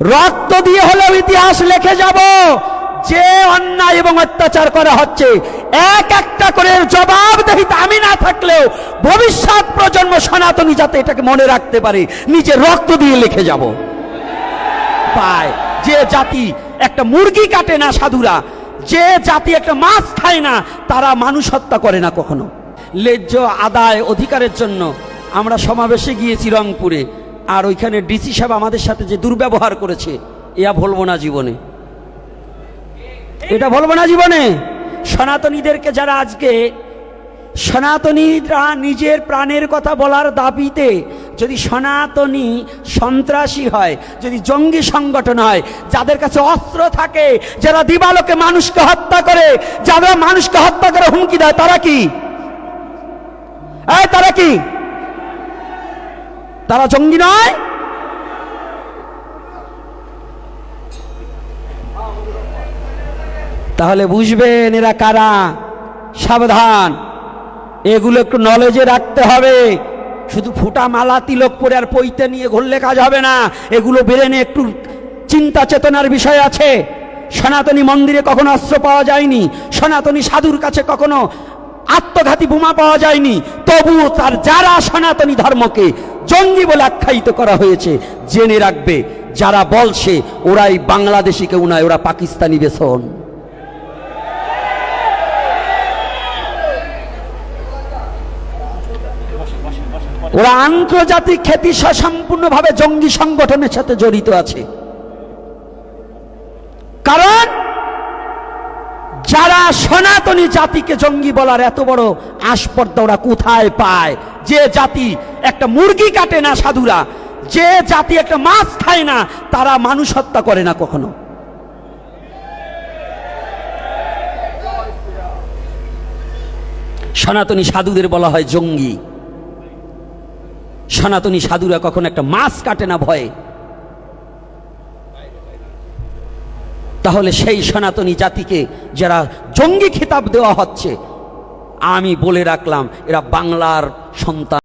রক্ত দিয়ে হলেও ইতিহাস লিখে যাব। যে অন্যায় এবং অত্যাচার করা হচ্ছে, এক একটা করে জবাবদেহিতা আমি না থাকলেও ভবিষ্যৎ প্রজন্ম সনাতনী যাতে এটাকে মনে রাখতে পারে, নিজে রক্ত দিয়ে লিখে যাব। পায়। যে জাতি একটা মুরগি কাটে না সাধুরা, যে জাতি একটা মাছ খায় না, তারা মানুষ হত্যা করে না কখনো। লেজ্জ আদায় অধিকারের জন্য আমরা সমাবেশে গিয়েছি রংপুরে। আর ওইখানে ডিসি সাহেব আমাদের সাথে যে দুর্ব্যবহার করেছে ইয়া বলব না জীবনে। এটা বলব না জীবনে। সনাতনীদেরকে যারা আজকে, সনাতনীরা নিজের প্রাণের কথা বলার দাবিতে যদি সনাতনী সন্ত্রাসী হয়, যদি জঙ্গি সংগঠন হয়, যাদের কাছে অস্ত্র থাকে, যারা দিবালোকে মানুষকে হত্যা করে, যারা মানুষকে হত্যা করে হুমকি দেয়, তারা কি? এই তারা কি? তারা জঙ্গি নয়। তাহলে বুঝবেন এরা কারা? সাবধান। এগুলো একটু নলেজে রাখতে হবে। শুধু ফুটা মালা তিলক পরে আর পইতে নিয়ে ঘুরলে কাজ হবে না। এগুলো বেরেনে একটু চিন্তা চেতনার বিষয় আছে। সনাতনী মন্দিরে কখনো অস্ত্র পাওয়া যায়নি। সনাতনী সাধুর কাছে কখনো আত্মঘাতী বোমা পাওয়া যায়নি। তবুও তার যারা সনাতনী ধর্মকে জঙ্গি বলে আখ্যায়িত করা হয়েছে, জেনে রাখবে, যারা বলছে, ওরাই বাংলাদেশি কেউ নয়, ওরা পাকিস্তানি বেসন। ওরা আন্তর্জাতিক খ্যাতি সম্পূর্ণভাবে জঙ্গি সংগঠনের সাথে জড়িত আছে। যারা সনাতনী জাতিকে জঙ্গি বলার এত বড় আসপর্দা ওরা কোথায় পায়? যে জাতি একটা মুরগি কাটে না সাধুরা, যে জাতি একটা মাছ খায় না, তারা মানুষ হত্যা করে না কখনো। সনাতনী সাধুদের বলা হয় জঙ্গি। সনাতনী সাধুরা কখনো একটা মাছ কাটে না ভয়ে। তাহলে সেই সনাতনী জাতিকে যারা জঙ্গি খিতাব দেওয়া হচ্ছে, আমি বলে রাখলাম, এরা বাংলার সন্তান।